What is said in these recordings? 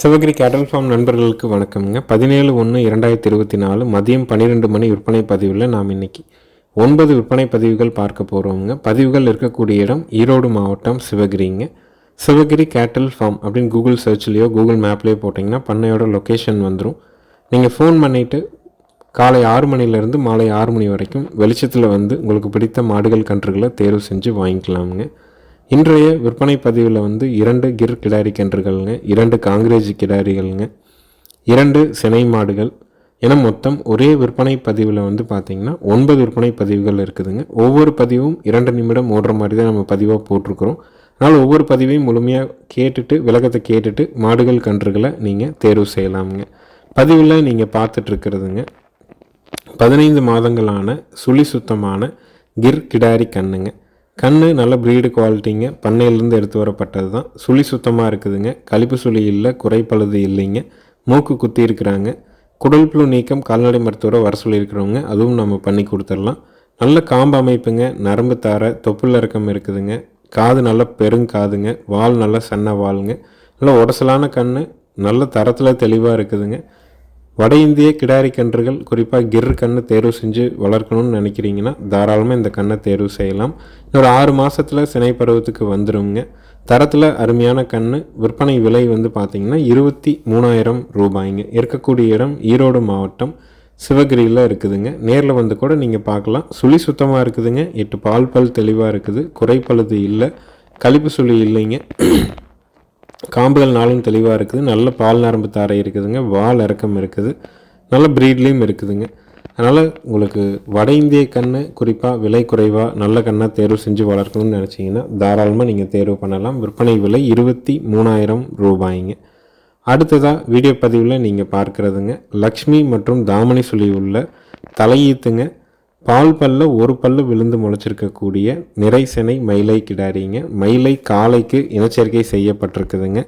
சிவகிரி கேட்டல் ஃபார்ம் நண்பர்களுக்கு வணக்கம்ங்க. பதினேழு ஒன்று இரண்டாயிரத்தி இருபத்தி நாலு மதியம் பன்னிரெண்டு மணி விற்பனை பதிவில் நாம் இன்னைக்கு ஒன்பது விற்பனை பதிவுகள் பார்க்க போகிறோங்க பதிவுகள் இருக்கக்கூடிய இடம் ஈரோடு மாவட்டம் சிவகிரிங்க. சிவகிரி கேட்டல் ஃபார்ம் அப்படின்னு கூகுள் சர்ச்லேயோ கூகுள் மேப்லேயோ போட்டிங்கன்னா பண்ணையோட லொக்கேஷன் வந்துடும் நீங்கள் ஃபோன் பண்ணிவிட்டு காலை ஆறு மணிலேருந்து மாலை ஆறு மணி வரைக்கும் வெளிச்சத்தில் வந்து உங்களுக்கு பிடித்த மாடுகள் கன்றுகளை தேர்வு செஞ்சு வாங்கிக்கலாமுங்க. இன்றைய விற்பனை பதிவில் வந்து இரண்டு கிர் கிடாரி கன்றுகள்ங்க இரண்டு காங்கிரேஜ் கிடாரிகள்ங்க இரண்டு சினை மாடுகள். என மொத்தம் ஒரே விற்பனை பதிவில் வந்து பார்த்திங்கன்னா ஒன்பது விற்பனை பதிவுகள் இருக்குதுங்க. ஒவ்வொரு பதிவும் இரண்டு நிமிடம் ஓடுற மாதிரி தான் நம்ம பதிவாக போட்டிருக்கிறோம். அதனால் ஒவ்வொரு பதிவையும் முழுமையாக கேட்டுட்டு விளக்கத்தை கேட்டுட்டு மாடுகள் கன்றுகளை நீங்கள் தேர்வு செய்யலாமுங்க. பதிவில் நீங்கள் பார்த்துட்ருக்கிறதுங்க பதினைந்து மாதங்களான சுழி சுத்தமான கிர் கிடாரி கண்ணுங்க கண் நல்ல ப்ரீடு குவாலிட்டிங்க பண்ணையிலேருந்து எடுத்து வரப்பட்டது தான். சுழி சுத்தமாக இருக்குதுங்க. கழிப்பு சுழி இல்லை குறைப்பழுது இல்லைங்க. மூக்கு குத்தி இருக்கிறாங்க. குடல் புழு நீக்கம் கால்நடை மருத்துவரை வர சொல்லியிருக்கிறவங்க அதுவும் நம்ம பண்ணி கொடுத்துடலாம். நல்ல காம்பு அமைப்புங்க. நரம்பு தார தொப்புள் இறக்கம் இருக்குதுங்க. காது நல்ல பெருங்காதுங்க வால் நல்ல சன்ன வாளுங்க. நல்ல உடசலான கண் நல்ல தரத்தில் தெளிவாக இருக்குதுங்க. வட இந்திய கிடாரி கன்றுகள் குறிப்பாக கிர் கன்று தேர்வு செஞ்சு வளர்க்கணும்னு நினைக்கிறீங்கன்னா தாராளமாக இந்த கண்ணை தேர்வு செய்யலாம். இன்னொரு ஆறு மாதத்தில் சினை பருவத்துக்கு வந்துடுங்க தரத்தில் அருமையான கன்று விற்பனை விலை வந்து பார்த்திங்கன்னா இருபத்தி மூணாயிரம் ரூபாய்ங்க. இருக்கக்கூடிய இடம் ஈரோடு மாவட்டம் சிவகிரியில் இருக்குதுங்க. நேரில் வந்து கூட நீங்கள் பார்க்கலாம் சுழி சுத்தமாக இருக்குதுங்க. எட்டு பால் பல் தெளிவாக இருக்குது. குறைப்பழுது இல்லை. கழிப்பு சுழி இல்லைங்க. காம்புகள் நாளும் தெளிவாக இருக்குது. நல்ல பால் நரம்பு தாரை இருக்குதுங்க. வால் இறக்கம் இருக்குது. நல்ல ப்ரீட்லேயும் இருக்குதுங்க. அதனால் உங்களுக்கு வட இந்திய கன்று குறிப்பாக விலை குறைவாக நல்ல கண்ணாக தேர்வு செஞ்சு வளர்க்கணும்னு நினச்சிங்கன்னா தாராளமாக நீங்கள் தேர்வு பண்ணலாம். விற்பனை விலை இருபத்தி மூணாயிரம் ரூபாய்ங்க. அடுத்ததாக வீடியோ பதிவில் நீங்கள் பார்க்குறதுங்க. லக்ஷ்மி மற்றும் தாமணி சொல்லி உள்ள தலையீத்துங்க. பால் பல்ல ஒரு பல்லு விழுந்து முளைச்சிருக்கக்கூடிய நிறைசெனை மயிலை கிடாரிங்க. மயிலை காலைக்கு இனச்சேர்க்கை செய்யப்பட்டிருக்குதுங்க.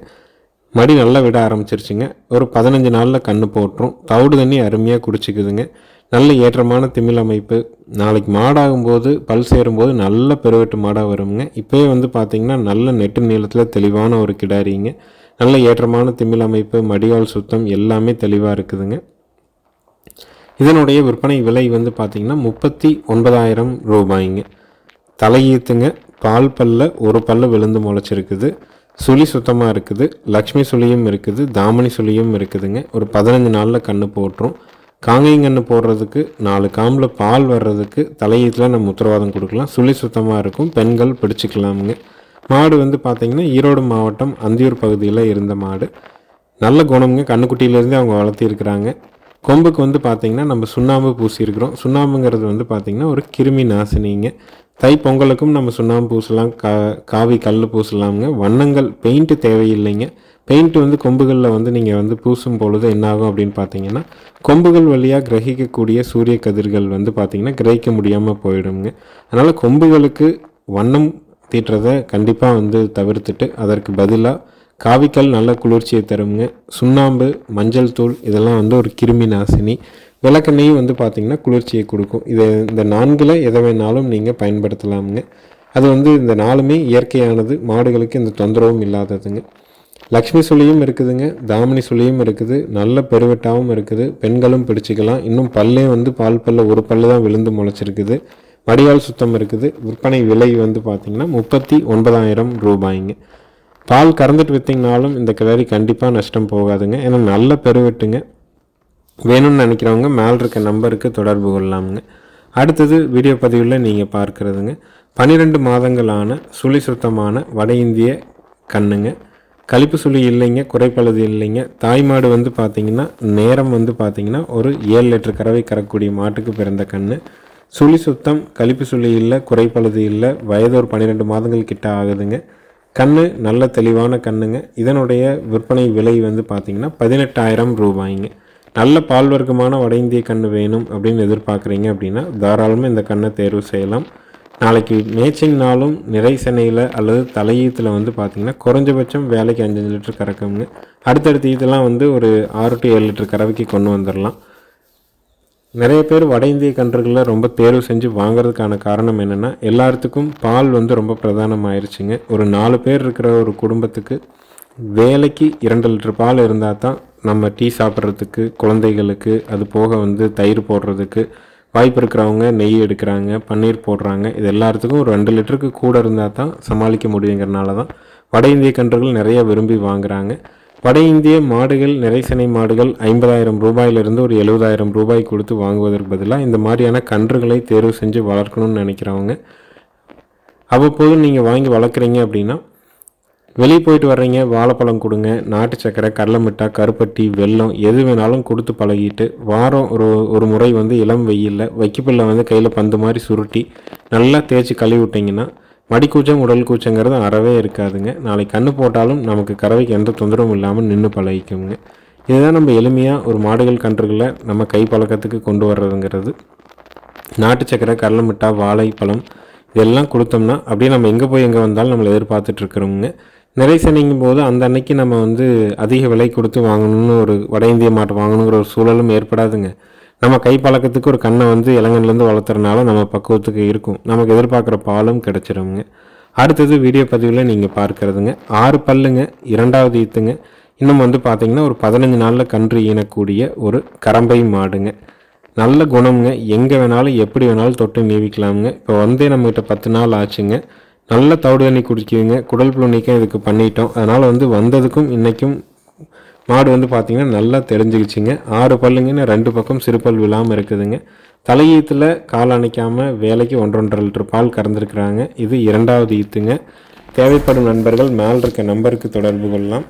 மடி நல்லா விட ஆரம்பிச்சிருச்சுங்க. ஒரு பதினஞ்சு நாளில் கன்று போட்டுரும் தவிடு தண்ணி அருமையாக குடிச்சிக்குதுங்க. நல்ல ஏற்றமான திமிழ் அமைப்பு. நாளைக்கு மாடாகும்போது பல் சேரும்போது நல்ல பெருவெட்டு மாடாக வருங்க. இப்போயே வந்து பார்த்திங்கன்னா நல்ல நெட்டு நீளத்தில் தெளிவான ஒரு கிடாரிங்க. நல்ல ஏற்றமான திமிழ் அமைப்பு மடிவால் சுத்தம் எல்லாமே தெளிவாக இருக்குதுங்க. இதனுடைய விற்பனை விலை வந்து பார்த்திங்கன்னா முப்பத்தி ஒன்பதாயிரம் ரூபாய்ங்க. தலையீத்துங்க பால் பல்ல ஒரு பல்ல விழுந்து முளைச்சிருக்குது. சுழி சுத்தமாக இருக்குது. லக்ஷ்மி சுழியும் இருக்குது. தாமணி சுழியும் இருக்குதுங்க. ஒரு பதினஞ்சு நாளில் கன்று போட்டுரும். காங்கைங்கன்று போடுறதுக்கு நாலு காம்பில் பால் வர்றதுக்கு தலையீட்டில் நம்ம உத்தரவாதம் கொடுக்கலாம். சுழி சுத்தமாக இருக்கும். பெண்கள் பிடிச்சிக்கலாமுங்க. மாடு வந்து பார்த்திங்கன்னா ஈரோடு மாவட்டம் அந்தியூர் பகுதியில் இருந்த மாடு. நல்ல குணம்ங்க. கண்ணுக்குட்டியிலேருந்தே அவங்க வளர்த்திருக்கிறாங்க. கொம்புக்கு வந்து பார்த்திங்கன்னா நம்ம சுண்ணாம்பு பூசியிருக்கிறோம். சுண்ணாம்புங்கிறது வந்து பார்த்திங்கன்னா ஒரு கிருமி நாசினிங்க. தை பொங்கலுக்கும் நம்ம சுண்ணாம்பு பூசலாம். கா காவி கல் பூசலாமுங்க. வண்ணங்கள் பெயிண்ட்டு தேவையில்லைங்க. பெயிண்ட் வந்து கொம்புகளில் வந்து நீங்கள் வந்து பூசும் பொழுது என்னாகும் அப்படின்னு பார்த்தீங்கன்னா கொம்புகள் வழியாக கிரகிக்கக்கூடிய சூரிய கதிர்கள் வந்து பார்த்திங்கன்னா கிரகிக்க முடியாமல் போயிடுங்க அதனால் கொம்புகளுக்கு வண்ணம் தீட்டுறதை கண்டிப்பாக வந்து தவிர்த்துட்டு அதற்கு பதிலாக காவிக்கல் நல்ல குளிர்ச்சியை தருங்க. சுண்ணாம்பு மஞ்சள் தூள் இதெல்லாம் வந்து ஒரு கிருமி நாசினி. விளக்கெண்ணையும் வந்து பார்த்திங்கன்னா குளிர்ச்சியை கொடுக்கும். இது இந்த நான்கில் எதை வேணாலும் நீங்கள் பயன்படுத்தலாமுங்க. அது வந்து இந்த நாளுமே இயற்கையானது மாடுகளுக்கு இந்த தொந்தரவும் இல்லாததுங்க. லக்ஷ்மி சுழியும் இருக்குதுங்க தாமினி சுழியும் இருக்குது நல்ல பெருவெட்டாகவும் இருக்குது பெண்களும் பிடிச்சிக்கலாம். இன்னும் பல்லே வந்து பால் பல்ல ஒரு பல்லு தான் விழுந்து முளைச்சிருக்குது. மடியால் சுத்தம் இருக்குது. விற்பனை விலை வந்து பார்த்திங்கன்னா முப்பத்தி ஒன்பதாயிரம் ரூபாய்ங்க. பால் கறந்துட்டு விற்றிங்கனாலும் இந்த கிளறி கண்டிப்பாக நஷ்டம் போகாதுங்க. ஏன்னா நல்ல பெருவெட்டுங்க வேணும்னு நினைக்கிறவங்க மேலே இருக்க நம்பருக்கு தொடர்பு கொள்ளலாமுங்க. அடுத்தது வீடியோ பதிவில் நீங்கள் பார்க்குறதுங்க. பன்னிரெண்டு மாதங்களான சுழி சுத்தமான வட இந்திய கண்ணுங்க. கழிப்பு சுழி இல்லைங்க குறைப்பழுது இல்லைங்க. தாய்மாடு வந்து பார்த்திங்கன்னா நேரம் வந்து பார்த்திங்கன்னா ஒரு ஏழு லிட்டர் கறவை கறக்கூடிய மாட்டுக்கு பிறந்த கன்று சுழி சுத்தம் கழிப்பு சுழி இல்லை குறைப்பழுது இல்லை வயது ஒரு பன்னிரெண்டு மாதங்கள் கிட்ட ஆகுதுங்க. கண்ணு நல்ல தெளிவான கண்ணுங்க. இதனுடைய விற்பனை விலை வந்து பார்த்திங்கன்னா பதினெட்டாயிரம் ரூபாய்ங்க. நல்ல பால் வர்க்கமான வட இந்திய கன்று வேணும் அப்படின்னு எதிர்பார்க்குறீங்க அப்படின்னா தாராளமாக இந்த கண்ணை தேர்வு செய்யலாம். நாளைக்கு மேய்ச்சிங் நாளும் நிறை சென்னையில் அல்லது தலையீத்தில் வந்து பார்த்திங்கன்னா குறைஞ்சபட்சம் வேலைக்கு அஞ்சஞ்சு லிட்டர் கறக்குங்க. அடுத்தடுத்த ஈத்தெல்லாம் வந்து ஒரு ஆறு டு ஏழு லிட்டர் கறவைக்கு கொண்டு வந்துடலாம் நிறைய பேர் வட இந்திய கன்றுகளில் ரொம்ப தேர்வு செஞ்சு வாங்குறதுக்கான காரணம் என்னென்னா எல்லாத்துக்கும் பால் வந்து ரொம்ப பிரதானமாயிருச்சுங்க. ஒரு நாலு பேர் இருக்கிற ஒரு குடும்பத்துக்கு வேலைக்கு இரண்டு லிட்டர் பால் இருந்தால் தான் நம்ம டீ சாப்பிட்றதுக்கு குழந்தைகளுக்கு அது போக வந்து தயிர் போடுறதுக்கு வாய்ப்பு இருக்கிறவங்க நெய் எடுக்கிறாங்க பன்னீர் போடுறாங்க. இது எல்லாத்துக்கும் ஒரு ரெண்டு லிட்டருக்கு கூட இருந்தால் தான் சமாளிக்க முடியுங்கிறனால தான் வட இந்திய கன்றுகள் நிறைய விரும்பி வாங்குறாங்க. வட இந்திய மாடுகள் நிறைசனை மாடுகள் ஐம்பதாயிரம் ரூபாயிலிருந்து ஒரு எழுபதாயிரம் ரூபாய் கொடுத்து வாங்குவதற்கு பதிலாக இந்த மாதிரியான கன்றுகளை தேர்வு செஞ்சு வளர்க்கணும்னு நினைக்கிறவங்க அவ்வப்போது நீங்கள் வாங்கி வளர்க்குறீங்க அப்படின்னா வெளியே போயிட்டு வர்றீங்க வாழைப்பழம் கொடுங்க நாட்டு சக்கரை கடலை மிட்டாய் கருப்பட்டி வெல்லம் எது வேணாலும் கொடுத்து பழகிட்டு வாரம் ஒரு ஒரு முறை வந்து இளம் வெயிலில் வைக்கப்பில்லை வந்து கையில் பந்து மாதிரி சுருட்டி நல்லா தேய்ச்சி கழுவி விட்டிங்கன்னா மடிக்கூச்சம் உடல் கூச்சங்கிறது அறவே இருக்காதுங்க. நாளைக்கு கண்ணு போட்டாலும் நமக்கு கறவைக்கு எந்த தொந்தரவும் இல்லாமல் நின்று பழகிக்குங்க. இதுதான் நம்ம எளிமையாக ஒரு மாடுகள் கன்றுகளை நம்ம கை பழக்கத்துக்கு கொண்டு வர்றதுங்கிறது. நாட்டு சக்கரை கடலை மிட்டாய் வாழைப்பழம் இதெல்லாம் கொடுத்தோம்னா அப்படியே நம்ம எங்கே போய் எங்கே வந்தாலும் நம்மளை எதிர்பார்த்துட்ருக்குறோங்க நிறை சனிங்கும் போது அந்த அன்னைக்கு நம்ம வந்து அதிக விலை கொடுத்து வாங்கணும்னு ஒரு வட இந்திய மாட்டை வாங்கணுங்கிற ஒரு சூழலும் ஏற்படாதுங்க. நம்ம கை பழக்கத்துக்கு ஒரு கண்ணை வந்து இளங்கன்லேருந்து வளர்த்துறனால நம்ம பக்குவத்துக்கு இருக்கும். நமக்கு எதிர்பார்க்குற பாலும் கிடச்சிருங்க அடுத்தது வீடியோ பதிவில் நீங்கள் பார்க்குறதுங்க. ஆறு பல்லுங்க இரண்டாவது ஈத்துங்க. இன்னும் வந்து பார்த்தீங்கன்னா ஒரு பதினஞ்சு நாளில் கன்று ஈனக்கூடிய ஒரு கரம்பை மாடுங்க. நல்ல குணம்ங்க. எங்கே வேணாலும் எப்படி வேணாலும் தொட்டு நீவிக்கலாமுங்க இப்போ வந்தே நம்மகிட்ட பத்து நாள் ஆச்சுங்க. நல்ல தவிடு தண்ணி குடிக்குதுங்க. குடல் புழு நீக்கம் இதுக்கு பண்ணிட்டோம். அதனால் வந்து வந்ததுக்கும் இன்றைக்கும் மாடு வந்து பார்த்திங்கன்னா நல்லா தெரிஞ்சுக்கிச்சிங்க ஆறு பல்லுங்கன்னு ரெண்டு பக்கம் சிறுபல் விழாமல் இருக்குதுங்க. தலையீத்தில் கால் அணைக்காமல் வேலைக்கு ஒன்றொன்றரை லிட்டர் பால் கறந்துருக்குறாங்க. இது இரண்டாவது ஈத்துங்க. தேவைப்படும் நண்பர்கள் மேல் இருக்க நம்பருக்கு தொடர்பு கொள்ளலாம்.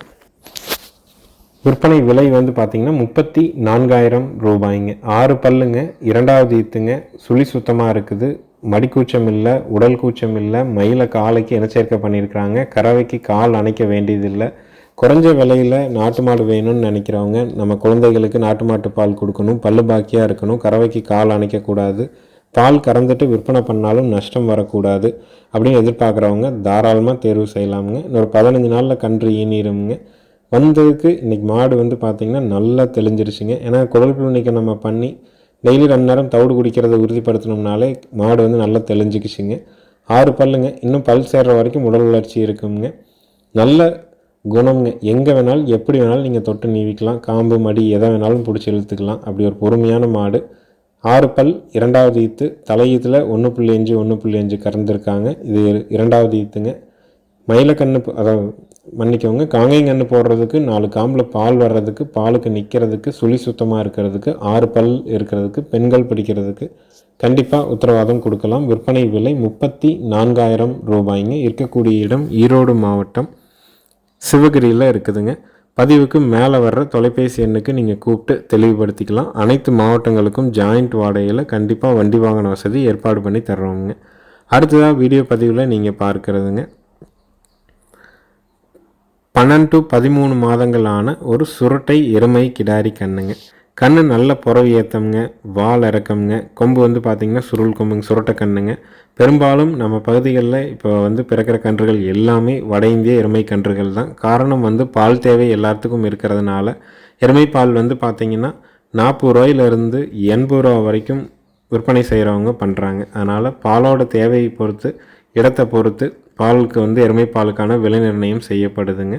விற்பனை விலை வந்து பார்த்திங்கன்னா முப்பத்தி நான்காயிரம் ரூபாய்ங்க. ஆறு பல்லுங்க இரண்டாவது ஈத்துங்க. சுழி சுத்தமாக இருக்குது. மடிக்கூச்சம் இல்லை உடல் கூச்சம் இல்லை மயில காலைக்கு இனச்சேர்க்கை பண்ணியிருக்கிறாங்க கறவைக்கு கால் அணைக்க வேண்டியதில்லை. குறைஞ்ச விலையில் நாட்டு மாடு வேணும்னு நினைக்கிறவங்க நம்ம குழந்தைகளுக்கு நாட்டு மாட்டு பால் கொடுக்கணும் பல்லு பாக்கியாக இருக்கணும் கறவைக்கு கால் அணைக்கக்கூடாது பால் கறந்துட்டு விற்பனை பண்ணாலும் நஷ்டம் வரக்கூடாது அப்படின்னு எதிர்பார்க்குறவங்க தாராளமாக தேர்வு செய்யலாமுங்க. இன்னொரு பதினஞ்சு நாளில் கன்று ஈனிருமுங்க வந்ததுக்கு இன்றைக்கி மாடு வந்து பார்த்திங்கன்னா நல்லா தெளிஞ்சிருச்சுங்க. ஏன்னா குடல் புழுனிக்க நம்ம பண்ணி டெய்லி ரெண்டு நேரம் தவிடு குடிக்கிறத உறுதிப்படுத்தினோம்னாலே மாடு வந்து நல்லா தெளிஞ்சிக்கிச்சுங்க. ஆறு பல்லுங்க. இன்னும் பல் சேர்ற வரைக்கும் உடல் வளர்ச்சி இருக்குங்க. நல்ல குணம்ங்க எங்கே வேணாலும் எப்படி வேணாலும் நீங்கள் தொட்டு நீவிக்கலாம். காம்பு மடி எதை வேணாலும் பிடிச்சி இழுத்துக்கலாம். அப்படி ஒரு பொறுமையான மாடு. ஆறு பல் இரண்டாவது ஈத்து. தலையீத்தில் ஒன்று புள்ளி அஞ்சு ஒன்று புள்ளி அஞ்சு கறந்துருக்காங்க. இது இரண்டாவது ஈத்துங்க. மயிலக்கண்ணு அதாவது மன்னிக்கவங்க காங்கைங்கன்று போடுறதுக்கு நாலு காம்பில் பால் வர்றதுக்கு பாலுக்கு நிற்கிறதுக்கு சுழி சுத்தமாக இருக்கிறதுக்கு ஆறு பல் இருக்கிறதுக்கு பெண்கள் பிடிக்கிறதுக்கு கண்டிப்பாக உத்தரவாதம் கொடுக்கலாம். விற்பனை விலை முப்பத்தி நான்காயிரம் ரூபாய்ங்க. இருக்கக்கூடிய இடம் ஈரோடு மாவட்டம் சிவகிரியில் இருக்குதுங்க. பதிவுக்கு மேலே வர்ற தொலைபேசி எண்ணுக்கு நீங்கள் கூப்பிட்டு தெளிவுபடுத்திக்கலாம். அனைத்து மாவட்டங்களுக்கும் ஜாயிண்ட் வாடகையில் கண்டிப்பாக வண்டி வாகன வசதி ஏற்பாடு பண்ணி தர்றோங்க அடுத்ததாக வீடியோ பதிவில் நீங்கள் பார்க்குறதுங்க. பன்னெண்டு பதிமூணு மாதங்களான ஒரு சுரட்டை எருமை கிடாரி கண்ணுங்க. கண்ணு நல்ல புறவு ஏற்றம்ங்க வால் இறக்கம்ங்க. கொம்பு வந்து பார்த்திங்கன்னா சுருள் கொம்புங்க சுரட்ட கண்ணுங்க. பெரும்பாலும் நம்ம பகுதிகளில் இப்போ வந்து பிறக்கிற கன்றுகள் எல்லாமே வட இந்திய எருமை கன்றுகள் தான். காரணம் வந்து பால் தேவை எல்லாத்துக்கும் இருக்கிறதுனால எருமை பால் வந்து பார்த்திங்கன்னா நாற்பது ரூபாயிலிருந்து எண்பது ரூபா வரைக்கும் விற்பனை செய்கிறவங்க பண்ணுறாங்க அதனால் பாலோட தேவையை பொறுத்து இடத்தை பொறுத்து பாலுக்கு வந்து எருமை பாலுக்கான விலை நிர்ணயம் செய்யப்படுதுங்க.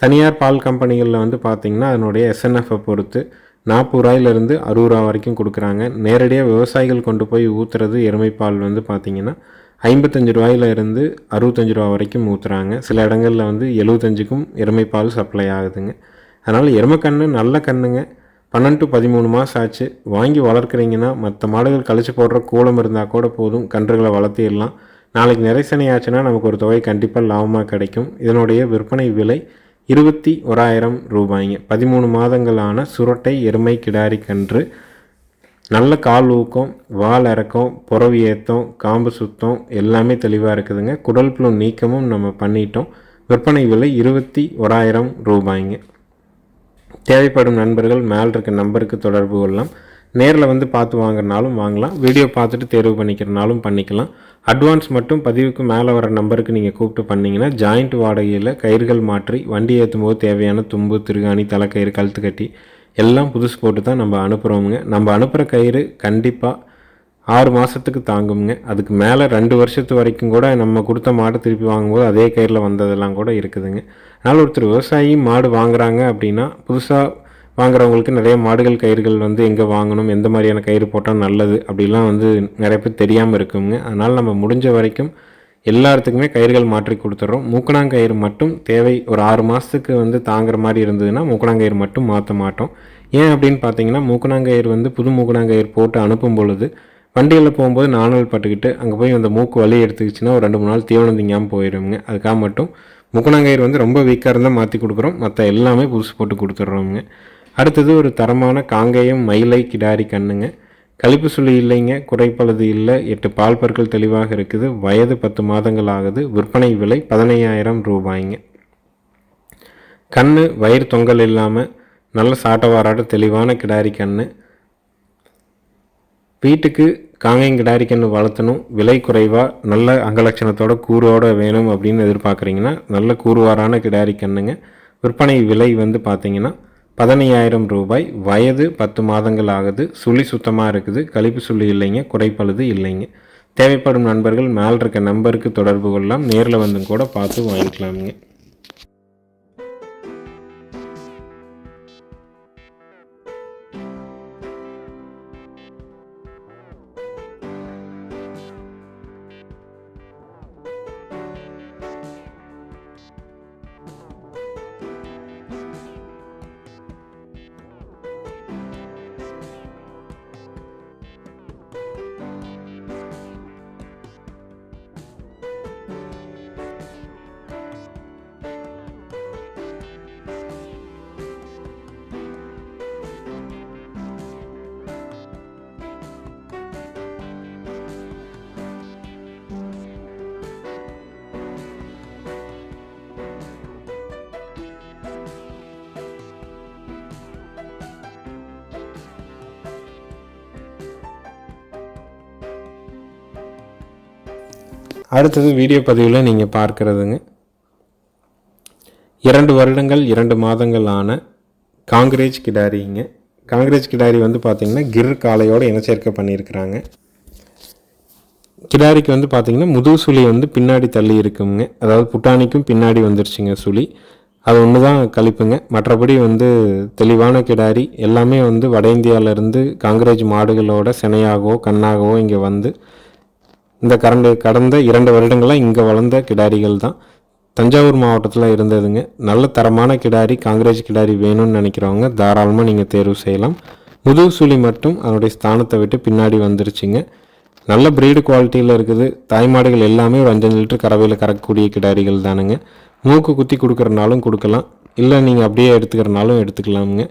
தனியார் பால் கம்பெனிகளில் வந்து பார்த்திங்கன்னா அதனுடைய எஸ்என்எஃப்பை பொறுத்து நாற்பது ரூபாயிலிருந்து அறுபது ரூபா வரைக்கும் கொடுக்குறாங்க. நேரடியாக விவசாயிகள் கொண்டு போய் ஊற்றுறது எருமைப்பால் வந்து பார்த்திங்கன்னா ஐம்பத்தஞ்சு ரூபாயில இருந்து அறுபத்தஞ்சு ரூபா வரைக்கும் ஊற்றுறாங்க சில இடங்களில் வந்து எழுபத்தஞ்சுக்கும் எருமைப்பால் சப்ளை ஆகுதுங்க. அதனால் எருமைக்கண்ணு நல்ல கண்ணுங்க. பன்னெண்டு பதிமூணு மாதம் ஆச்சு. வாங்கி வளர்க்குறீங்கன்னா மற்ற மாடுகள் கழிச்சு போடுற கூலம் இருந்தால் கூட போதும். கன்றுகளை வளர்த்திடலாம் நாளைக்கு நிறைசனை ஆச்சுன்னா நமக்கு ஒரு தொகை கண்டிப்பாக லாபமாக கிடைக்கும். இதனுடைய விற்பனை விலை இருபத்தி ஓராயிரம் ரூபாய்ங்க. பதிமூணு மாதங்களான சுரட்டை எருமை கிடாரி கன்று. நல்ல கால் ஊக்கம் வால் இறக்கம் புறவி ஏத்தம் காம்பு சுத்தம் எல்லாமே தெளிவாக இருக்குதுங்க. குடல் புழு நீக்கமும் நம்ம பண்ணிட்டோம். விற்பனை விலை இருபத்தி ஓராயிரம் ரூபாய்ங்க. தேவைப்படும் நண்பர்கள் மேல் இருக்க நம்பருக்கு தொடர்பு கொள்ளலாம். நேரில் வந்து பார்த்து வாங்குறனாலும் வாங்கலாம். வீடியோ பார்த்துட்டு தேர்வு பண்ணிக்கிறனாலும் பண்ணிக்கலாம். அட்வான்ஸ் மட்டும் பதிவுக்கு மேலே வர நம்பருக்கு நீங்கள் கூப்பிட்டு பண்ணிங்கன்னா ஜாயிண்ட் வாடகையில் கயிறுகள் மாற்றி வண்டி ஏற்றும் போது தேவையான தும்பு திருகாணி தலைக்கயிறு கழுத்து கட்டி எல்லாம் புதுசு போட்டு தான் நம்ம அனுப்புகிறோமுங்க நம்ம அனுப்புகிற கயிறு கண்டிப்பாக ஆறு மாதத்துக்கு தாங்குங்க அதுக்கு மேலே ரெண்டு வருஷத்து வரைக்கும் கூட நம்ம கொடுத்த மாடு திருப்பி வாங்கும்போது அதே கயிறில் வந்ததெல்லாம் கூட இருக்குதுங்க. அதனால் ஒருத்தர் விவசாயி மாடு வாங்குறாங்க அப்படின்னா புதுசாக வாங்குறவங்களுக்கு நிறைய மாடுகள் கயிறுகள் வந்து எங்கே வாங்கணும் எந்த மாதிரியான கயிறு போட்டால் நல்லது அப்படிலாம் வந்து நிறைய பேர் தெரியாமல் இருக்குங்க. அதனால் நம்ம முடிஞ்ச வரைக்கும் எல்லாத்துக்குமே கயிறுகள் மாற்றி கொடுத்துட்றோம் மூக்கணாங்கயிறு மட்டும் தேவை. ஒரு ஆறு மாதத்துக்கு வந்து தாங்குற மாதிரி இருந்ததுன்னா மூக்கணாங்கயிறு மட்டும் மாற்ற மாட்டோம். ஏன் அப்படின்னு பார்த்தீங்கன்னா மூக்கணாங்கயிறு வந்து புது மூக்கணாங்கயிறு போட்டு அனுப்பும் பொழுது வண்டியில் போகும்போது நாணல் பட்டுக்கிட்டு அங்கே போய் அந்த மூக்கு வலி எடுத்துக்கிச்சுன்னா ஒரு ரெண்டு மூணு நாள் தீவனம் திங்காமல் போயிடுங்க அதுக்காக மட்டும் முக்கணாங்கயிறு வந்து ரொம்ப வீக்காக இருந்தால் மாற்றி கொடுக்குறோம். மற்ற எல்லாமே புதுசு போட்டு கொடுத்துட்றோங்க அடுத்தது ஒரு தரமான காங்கேயம் மயிலை கிடாரி கண்ணுங்க. கழிப்பு சுழி இல்லைங்க குறைப்பழுது இல்லை. எட்டு பால் பற்கள் தெளிவாக இருக்குது. வயது பத்து மாதங்கள் ஆகுது. விற்பனை விலை பதினையாயிரம் ரூபாய்ங்க. கண்ணு வயிறு தொங்கல் இல்லாமல் நல்ல சாட்டவாராட தெளிவான கிடாரி கண்ணு. வீட்டுக்கு காங்கேயம் கிடாரி கன்று வளர்த்தணும். விலை குறைவாக நல்ல அங்கலட்சணத்தோட கூரோட வேணும் அப்படின்னு எதிர்பார்க்குறீங்கன்னா நல்ல கூறுவாரான கிடாரி கண்ணுங்க. விற்பனை விலை வந்து பார்த்தீங்கன்னா பதினையாயிரம் ரூபாய். வயது பத்து மாதங்கள் ஆகுது. சுழி சுத்தமாக இருக்குது. கழிப்பு சுழி இல்லைங்க. குறைப்பழுது இல்லைங்க. தேவைப்படும் நண்பர்கள் மேல் இருக்க நம்பருக்கு தொடர்பு கொள்ளலாம். நேரில் வந்தும் கூட பார்த்து வாங்கிக்கலாமுங்க. அடுத்தது வீடியோ பதிவில் நீங்கள் பார்க்குறதுங்க. இரண்டு வருடங்கள் இரண்டு மாதங்கள் ஆன காங்கிரேஜ் கிடாரிங்க. காங்கிரேஜ் கிடாரி வந்து பார்த்திங்கன்னா கிர் காலையோடு இனச்சேர்க்கை பண்ணியிருக்கிறாங்க. கிடாரிக்கு வந்து பார்த்திங்கன்னா முதுகு சுழி வந்து பின்னாடி தள்ளி இருக்குங்க. அதாவது புட்டானிக்கும் பின்னாடி வந்துருச்சுங்க சுழி அது ஒன்று தான் கழிப்புங்க. மற்றபடி வந்து தெளிவான கிடாரி. எல்லாமே வந்து வட இந்தியாவிலேருந்து காங்கிரேஜ் மாடுகளோட சினையாகவோ கண்ணாகவோ இங்கே வந்து இந்த கரண்டு கடந்த இரண்டு வருடங்களாக இங்கே வளர்ந்த கிடாரிகள் தான். தஞ்சாவூர் மாவட்டத்தில் இருந்ததுங்க. நல்ல தரமான கிடாரி காங்கிரேஜ் கிடாரி வேணும்னு நினைக்கிறவங்க தாராளமாக நீங்கள் தேர்வு செய்யலாம். முதுகு சுழி மட்டும் அதனுடைய ஸ்தானத்தை விட்டு பின்னாடி வந்துருச்சுங்க. நல்ல பிரீடு குவாலிட்டியில் இருக்குது. தாய்மாடுகள் எல்லாமே ஒரு அஞ்சஞ்சு லிட்டர் கறவையில் கறக்கக்கூடிய கிடாரிகள் தானுங்க. மூக்கு குத்தி கொடுக்குறனாலும் கொடுக்கலாம். இல்லை நீங்கள் அப்படியே எடுத்துக்கிறனாலும் எடுத்துக்கலாமுங்க.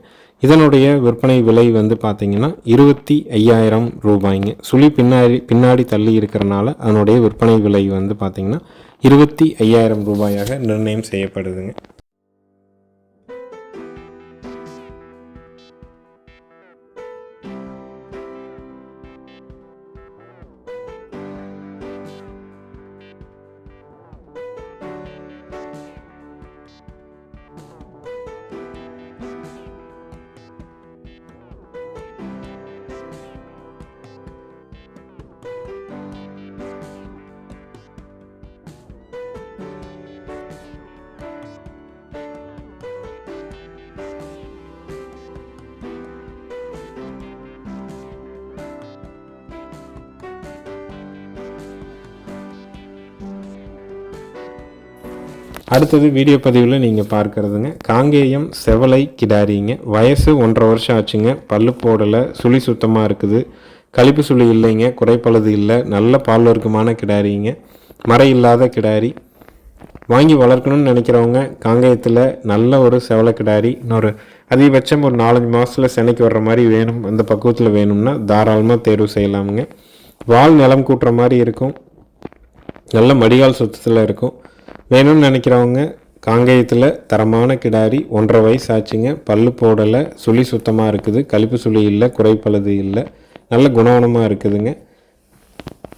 இதனுடைய விற்பனை விலை வந்து பார்த்தீங்கன்னா இருபத்தி ஐயாயிரம் ரூபாய்ங்க. சுழி பின்னாடி பின்னாடி தள்ளி இருக்கிறனால அதனுடைய விற்பனை விலை வந்து பார்த்தீங்கன்னா இருபத்தி ஐயாயிரம் ரூபாயாக நிர்ணயம் செய்யப்படுதுங்க. அடுத்தது வீடியோ பதிவில் நீங்கள் பார்க்குறதுங்க. காங்கேயம் செவலை கிடாரிங்க. வயசு ஒன்றரை வருஷம் ஆச்சுங்க. பல்லு போடலை சுழி சுத்தமாக இருக்குது. கழிப்பு சுழி இல்லைங்க. குறைப்பழுது இல்லை. நல்ல பால் வர்க்கமான கிடாரிங்க. மறை இல்லாத கிடாரி. வாங்கி வளர்க்கணும்னு நினைக்கிறவங்க காங்கேயத்தில் நல்ல ஒரு செவலை கிடாரி இன்னொரு அதிகபட்சம் ஒரு நாலஞ்சு மாதத்தில் சென்னைக்கு வர்ற மாதிரி வேணும். அந்த பக்குவத்தில் வேணும்னா தாராளமாக தேர்வு செய்யலாமுங்க. வால் நிலம் கூட்டுற மாதிரி இருக்கும். நல்ல மடிகால் சுத்தத்தில் இருக்கும். வேணும்னு நினைக்கிறவங்க காங்கேயத்தில் தரமான கிடாரி ஒன்றரை வயசு ஆச்சுங்க பல்லு போடலை சுழி சுத்தமாக இருக்குது கழிப்பு சுழி இல்லை குறைப்பழுது இல்லை நல்ல குணவனமாக இருக்குதுங்க.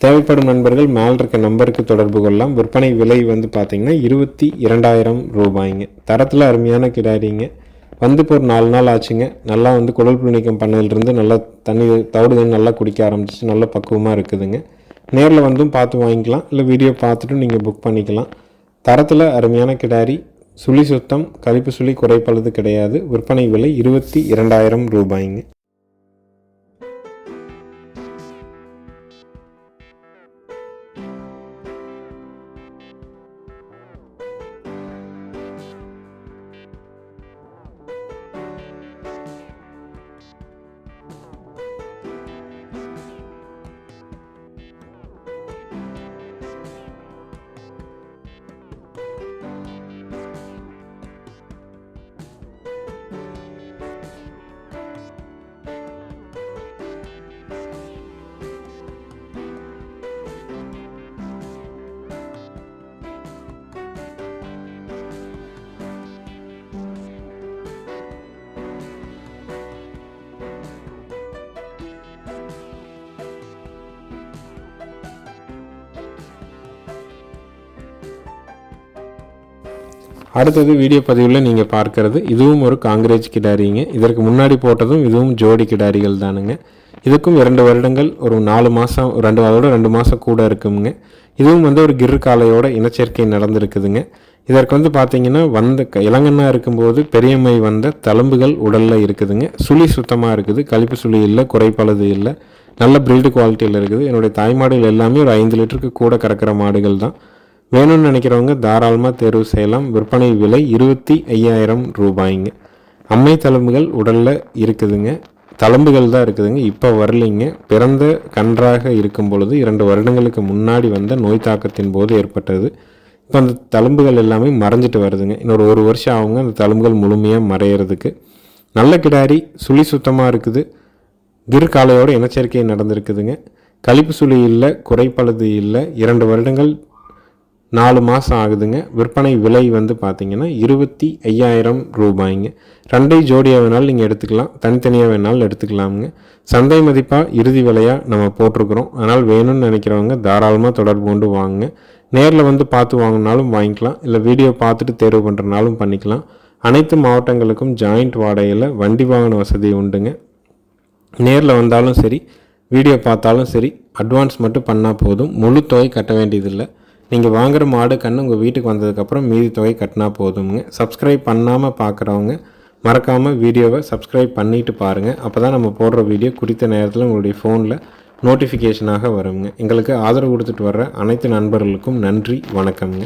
தேவைப்படும் நண்பர்கள் மேல் இருக்க நம்பருக்கு தொடர்பு கொள்ளலாம். விற்பனை விலை வந்து பார்த்திங்கன்னா இருபத்தி இரண்டாயிரம் ரூபாய்ங்க. தரத்தில் அருமையான கிடாரிங்க. வந்து இப்போ ஒரு நாலு நாள் ஆச்சுங்க. நல்லா வந்து குடல் புழு பண்ணதுலேருந்து பண்ணதிலிருந்து நல்லா தண்ணி தவிடு தண்ணி நல்லா குடிக்க ஆரம்பிச்சிச்சு. நல்ல பக்குவமாக இருக்குதுங்க. நேரில் வந்தும் பார்த்து வாங்கிக்கலாம். இல்லை வீடியோ பார்த்துட்டும் நீங்கள் புக் பண்ணிக்கலாம். தரத்தில் அருமையான கிடாரி சுழி சுத்தம் கழிப்பு சுழி குறைப்பளது கிடையாது. விற்பனை விலை இருபத்தி இரண்டாயிரம் ரூபாய்ங்க. அடுத்தது வீடியோ பதிவில் நீங்கள் பார்க்கறது இதுவும் ஒரு காங்கிரேஜ் கிடாரிங்க. இதற்கு முன்னாடி போட்டதும் இதுவும் ஜோடி கிடாரிகள் தானுங்க. இதுக்கும் இரண்டு வருடங்கள் ஒரு நாலு மாதம் ரெண்டு அதோட ரெண்டு மாதம் கூட இருக்குங்க இதுவும் வந்து ஒரு கிரு காலையோட இனச்சேர்க்கை நடந்திருக்குதுங்க. இதற்கு வந்து பார்த்தீங்கன்னா வந்த க- இளங்கண்ணா இருக்கும்போது பெரியம்மை வந்த தழும்புகள் உடலில் இருக்குதுங்க. சுழி சுத்தமாக இருக்குது. கழிப்பு சுழி இல்லை குறைப்பளது இல்லை. நல்ல பில்டு குவாலிட்டியில் இருக்குது. என்னுடைய தாய்மாடுகள் எல்லாமே ஒரு ஐந்து லிட்டருக்கு கூட கறக்கிற மாடுகள் தான். வேணும்னு நினைக்கிறவங்க தாராளமாக தேர்வு செய்யலாம். விற்பனை விலை இருபத்தி ஐயாயிரம் ரூபாய்ங்க. அம்மை தழும்புகள் உடலில் இருக்குதுங்க. தழும்புகள் தான் இருக்குதுங்க. இப்போ வரலைங்க. பிறந்த கன்றாக இருக்கும் பொழுது இரண்டு வருடங்களுக்கு முன்னாடி வந்த நோய் தாக்கத்தின் போது ஏற்பட்டது. இப்போ அந்த தழும்புகள் எல்லாமே மறைஞ்சிட்டு வருதுங்க. இன்னொரு ஒரு வருஷம் ஆகுங்க அந்த தழும்புகள் முழுமையாக மறையிறதுக்கு. நல்ல கிடாரி சுழி சுத்தமாக இருக்குது. கிர் காளையோட இனச்சேர்க்கை நடந்திருக்குதுங்க. கழிப்பு சுழி இல்லை குறைப்பழுது இல்லை. இரண்டு வருடங்கள் நாலு மாதம் ஆகுதுங்க. விற்பனை விலை வந்து பார்த்திங்கன்னா இருபத்தி ஐயாயிரம் ரூபாய்ங்க. ரெண்டை ஜோடியாக வேணாலும் நீங்கள் எடுத்துக்கலாம். தனித்தனியாக வேணாலும் எடுத்துக்கலாமுங்க. சந்தை மதிப்பாக இறுதி விலையாக நம்ம போட்டிருக்கிறோம். அதனால் வேணும்னு நினைக்கிறவங்க தாராளமாக தொடர்பு கொண்டு வாங்குங்க. நேரில் வந்து பார்த்து வாங்கினாலும் வாங்கிக்கலாம். இல்லை வீடியோ பார்த்துட்டு தேர்வு பண்ணுறனாலும் பண்ணிக்கலாம். அனைத்து மாவட்டங்களுக்கும் ஜாயிண்ட் வாடகையில் வண்டி வாகன வசதி உண்டுங்க. நேரில் வந்தாலும் சரி வீடியோ பார்த்தாலும் சரி அட்வான்ஸ் மட்டும் பண்ணால் போதும். முழு தொகை கட்ட வேண்டியதில்லை. நீங்கள் வாங்குகிற மாடு கன்று உங்கள் வீட்டுக்கு வந்ததுக்கப்புறம் மீதி தொகை கட்டினா போதுங்க சப்ஸ்கிரைப் பண்ணாமல் பார்க்குறவங்க மறக்காமல் வீடியோவை சப்ஸ்கிரைப் பண்ணிட்டு பாருங்கள் அப்போ தான் நம்ம போடுற வீடியோ குறித்த நேரத்தில் உங்களுடைய ஃபோனில் நோட்டிஃபிகேஷனாக வருங்க. எங்களுக்கு ஆதரவு கொடுத்துட்டு வர்ற அனைத்து நண்பர்களுக்கும் நன்றி வணக்கம்ங்க.